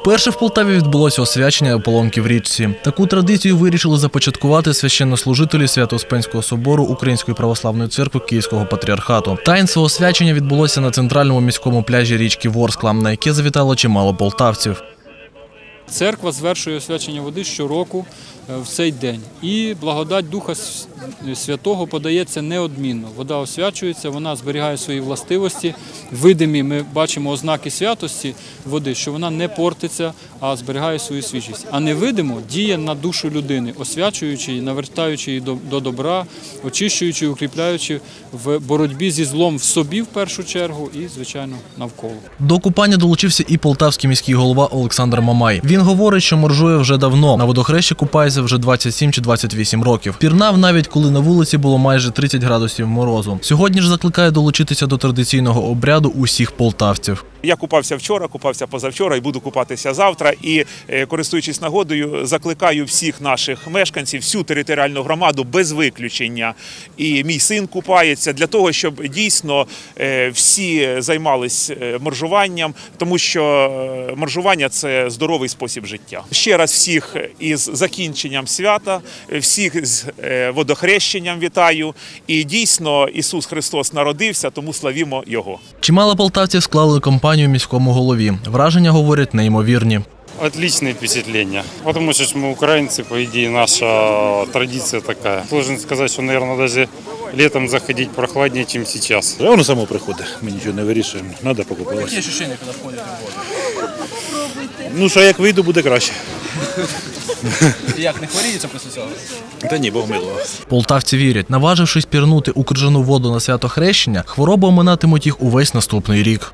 Вперше в Полтаві відбулося освячення ополонки в річці. Таку традицію вирішили започаткувати священнослужителі Свято-Успенського собору Української православної церкви Київського патріархату. Таїнство освячення відбулося на центральному міському пляжі річки Ворскла, на яке завітало чимало полтавців. Церква звершує освячення води щороку е, в цей день. І благодать Духа Святого подається неодмінно. Вода освячується, вона зберігає свої властивості. Видимі ми бачимо ознаки святості води, що вона не портиться, а зберігає свою свіжість. А невидимо діє на душу людини, освячуючи її, навертаючи її до, до добра, очищуючи, укріпляючи в боротьбі зі злом в собі в першу чергу і, звичайно, навколо. До купання долучився і полтавський міський голова Олександр Мамай. Він говорить, що моржує вже давно. На водохрещі купається вже 27 чи 28 років. Пірнав навіть коли на вулиці було майже 30 градусів морозу. Сьогодні ж закликає долучитися до традиційного обряду усіх полтавців. Я купався вчора, купався позавчора і буду купатися завтра. І е, користуючись нагодою, закликаю всіх наших мешканців, всю територіальну громаду без виключення. І мій син купається для того, щоб дійсно е, всі займались е, моржуванням, тому що моржування це здоровий спосіб життя. Ще раз всіх із закінченням свята, всіх з водохрещенням вітаю. І дійсно Ісус Христос народився, тому славімо Його. Чимало полтавців склали компанію міському голові. Враження говорять неймовірні. Отличные впечатления. Потому что ж мы украинцы, по идее, наша традиция такая. Должен сказать, что, наверное, даже летом заходить прохладнее, чем сейчас. А воно само приходить, ми нічого не вирішуємо, треба покупалося. Які відчуття, коли входите в Ну що, як вийду, буде краще. воду? Як не хворіється після цього? Та ні, Бог милував. Полтавці вірять, наважившись пірнути у крижану воду на свято хрещення, хвороби оминатимуть їх увесь наступний рік.